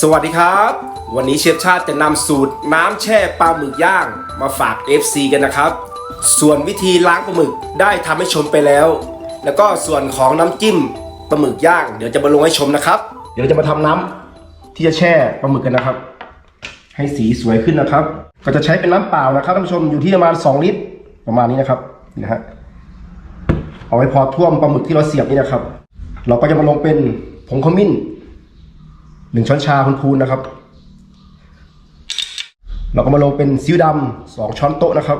สวัสดีครับ วันนี้เชฟชาติจะนำสูตรน้ำแช่ปลาหมึกย่างมาฝาก FC กันนะครับ ส่วนวิธีล้างปลาหมึกได้ทำให้ชมไปแล้ว แล้วก็ส่วนของน้ำจิ้มปลาหมึกย่าง เดี๋ยวจะมาลงให้ชมนะครับ เดี๋ยวจะมาทำน้ำที่จะแช่ปลาหมึกกันนะครับ ให้สีสวยขึ้นนะครับ ก็จะใช้เป็นน้ำเปล่านะครับท่านผู้ชมอยู่ที่ประมาณ 2 ลิตร ประมาณนี้นะครับนะฮะเอาไว้พอท่วมปลาหมึกที่เราเสียบนี่นะครับ เราก็จะมาลงเป็นผงขมิ้น หนึ่งช้อนชาพูนๆนะครับ เราก็มาลงเป็นซีอิ๊วดำสองช้อนโต๊ะนะครับ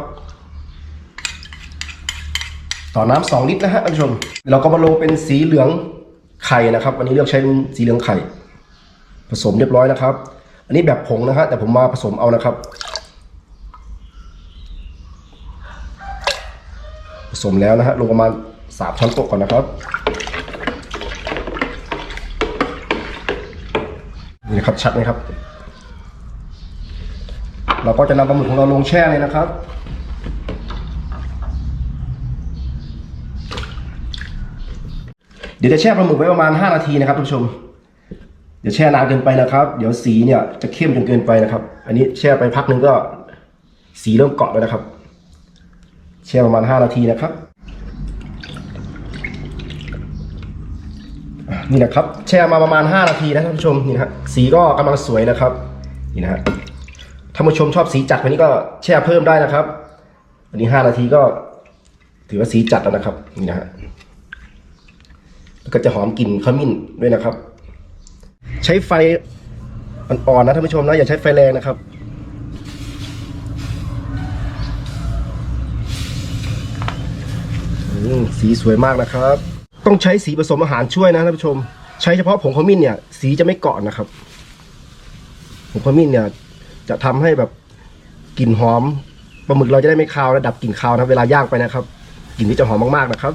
ต่อน้ำสองลิตรนะฮะท่านผู้ชม เราก็มาลงเป็นสีเหลืองไข่นะครับ วันนี้เลือกใช้เป็นสีเหลืองไข่ ผสมเรียบร้อยนะครับ อันนี้แบบผงนะฮะแต่ผมมาผสมเอานะครับ ผสมแล้วนะฮะลงประมาณสามช้อนโต๊ะก่อนนะครับ นี่ครับชัดไหมครับ เราก็จะนำปลาหมึกของเราลงแช่เลยนะครับเดี๋ยวจะแช่ปลาหมึกไว้ประมาณ 5 นาทีนะครับท่านผู้ชมเดี๋ยวแช่นานเกินไปนะครับ เดี๋ยวสีเนี่ยจะเข้มจนเกินไปนะครับ อันนี้แช่ไปพักนึงก็สีเริ่มเกาะแล้วนะครับ แช่ประมาณ 5 นาทีนะครับ นี่นะครับ แช่มาประมาณ 5 นาทีนะท่านผู้ชมนี่ฮะสีก็กำลังสวยนะครับนี่นะฮะท่านผู้ชมชอบสีจัดวันนี้ก็แช่เพิ่มได้นะครับอันนี้ 5 นาทีก็ ถือว่าสีจัดแล้วนะครับนี่นะฮะแล้วก็จะหอมกลิ่นขมิ้นด้วยนะครับ ใช้ไฟอ่อนๆนะท่านผู้ชมนะอย่าใช้ไฟแรงนะครับสีสวยมากนะครับ ต้องใช้สีผสมอาหารช่วยนะท่านผู้ชม ใช้เฉพาะผงขมิ้นเนี่ย สีจะไม่เกาะนะครับผงขมิ้นเนี่ย จะทำให้แบบกลิ่นหอมปลาหมึกเราจะได้ไม่คาวระดับกลิ่นคาวนะเวลาย่างไปนะครับกลิ่นนี้จะหอมมากๆนะครับ